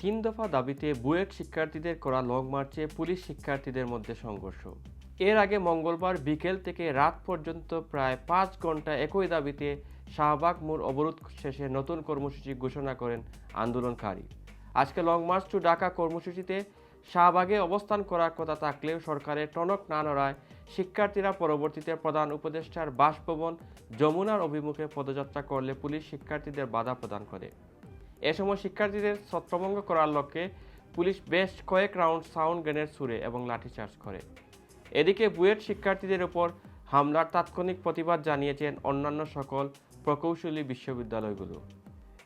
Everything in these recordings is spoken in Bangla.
তিন দফা দাবিতে বুয়েট শিক্ষার্থীদের করা লং মার্চে পুলিশ শিক্ষার্থীদের মধ্যে সংঘর্ষ। এর আগে মঙ্গলবার বিকেল থেকে রাত পর্যন্ত প্রায় পাঁচ ঘণ্টা একই দাবিতে শাহবাগ মোড় অবরোধ শেষে নতুন কর্মসূচি ঘোষণা করেন আন্দোলনকারী। আজকে লং মার্চ টু ঢাকা কর্মসূচিতে শাহবাগে অবস্থান করার কথা থাকলেও সরকারের টনক না নড়ায় শিক্ষার্থীরা পরবর্তীতে প্রধান উপদেষ্টার বাসভবন যমুনার অভিমুখে পদযাত্রা করলে পুলিশ শিক্ষার্থীদের বাধা প্রদান করে। এ সময় শিক্ষার্থীদের ছত্রভঙ্গ করার লক্ষ্যে পুলিশ বেশ কয়েক রাউন্ড সাউন্ড গ্রেনেড ছুড়ে এবং লাঠিচার্জ করে। এদিকে বুয়েট শিক্ষার্থীদের উপর হামলার তাৎক্ষণিক প্রতিবাদ জানিয়েছেন অন্যান্য সকল প্রকৌশলী বিশ্ববিদ্যালয়গুলো।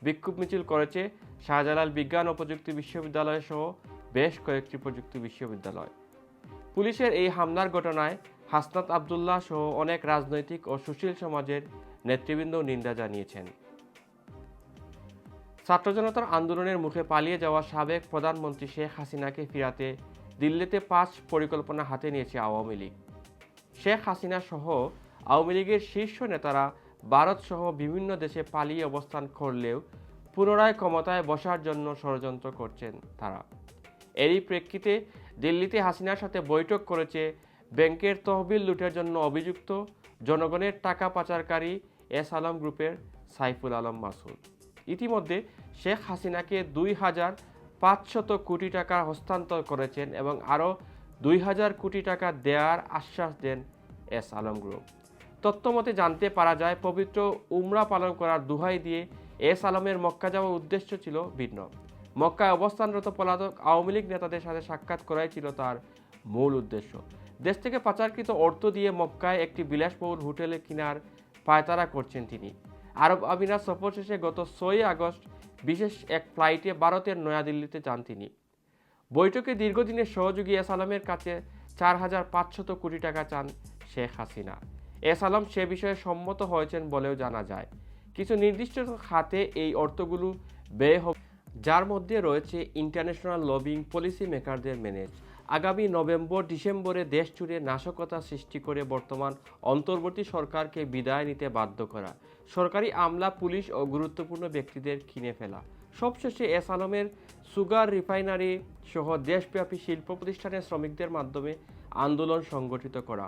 বিক্ষোভ মিছিল করেছে শাহজালাল বিজ্ঞান ও প্রযুক্তি বিশ্ববিদ্যালয় সহ বেশ কয়েকটি প্রযুক্তি বিশ্ববিদ্যালয়। পুলিশের এই হামলার ঘটনায় হাসনাত আবদুল্লাহ সহ অনেক রাজনৈতিক ও সুশীল সমাজের নেতৃবৃন্দ নিন্দা জানিয়েছেন। ছাত্র জনতার আন্দোলনের মুখে পালিয়ে যাওয়া সাবেক প্রধানমন্ত্রী শেখ হাসিনাকে ফিরাতে দিল্লিতে পাঁচ পরিকল্পনা হাতে নিয়েছে আওয়ামী লীগ। শেখ হাসিনা সহ আওয়ামী লীগের শীর্ষ নেতারা ভারত সহ বিভিন্ন দেশে পালিয়ে অবস্থান করলেও পুনরায় ক্ষমতায় বসার জন্য ষড়যন্ত্র করছেন তারা। এরই প্রেক্ষিতে দিল্লিতে হাসিনার সাথে বৈঠক করেছে ব্যাংকের তহবিল লুটের জন্য অভিযুক্ত জনগণের টাকা পাচারকারী এস আলম গ্রুপের সাইফুল আলম মাসুদ। ইতিমধ্যে শেখ হাসিনাকে দুই হাজার পাঁচশত কোটি টাকা হস্তান্তর করেছেন এবং আরও দুই হাজার কোটি টাকা দেওয়ার আশ্বাস দেন এস আলম গ্রুপ। তথ্যমতে জানতে পারা যায়, পবিত্র উমরা পালন করার দুহাই দিয়ে এস আলমের মক্কা যাওয়ার উদ্দেশ্য ছিল ভিন্ন। মক্কায় অবস্থানরত পলাতক আওয়ামী লীগ নেতাদের সাথে সাক্ষাৎ করাই ছিল তার মূল উদ্দেশ্য। দেশ থেকে পাচারকৃত অর্থ দিয়ে মক্কায় একটি বিলাসবহুল হোটেলে কেনার পায়তারা করছেন তিনি। আরব আমিরাত সফর শেষে গত ছয়ই আগস্ট বিশেষ এক ফ্লাইটে ভারতের নয়াদিল্লিতে যান তিনি। বৈঠকে দীর্ঘদিনের সহযোগী এস আলমের কাছে চার হাজার পাঁচশত কোটি টাকা চান শেখ হাসিনা। এস আলম সে বিষয়ে সম্মত হয়েছেন বলেও জানা যায়। কিছু নির্দিষ্ট খাতে এই অর্থগুলো ব্যয় হবে, যার মধ্যে রয়েছে ইন্টারন্যাশনাল লবিং পলিসি মেকারদের ম্যানেজ আগামী নভেম্বর, ডিসেম্বরে দেশ জুড়ে নাশকতা সৃষ্টি করে বর্তমান অন্তর্বর্তী সরকারকে বিদায় নিতে বাধ্য করা। সরকারি আমলা, পুলিশ ও গুরুত্বপূর্ণ ব্যক্তিদের কিনে ফেলা। সবশেষে এস আলমের সুগার রিফাইনারি সহ দেশব্যাপী শিল্প প্রতিষ্ঠানের শ্রমিকদের মাধ্যমে আন্দোলন সংগঠিত করা।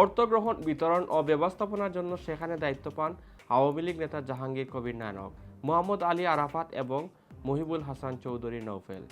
অর্থগ্রহণ বিতরণ ও ব্যবস্থাপনার জন্য সেখানে দায়িত্ব পান আওয়ামী লীগ নেতা জাহাঙ্গীর কবির নায়ক, মোহাম্মদ আলী আরাফাত এবং মহিবুল হাসান চৌধুরী নৌফেল।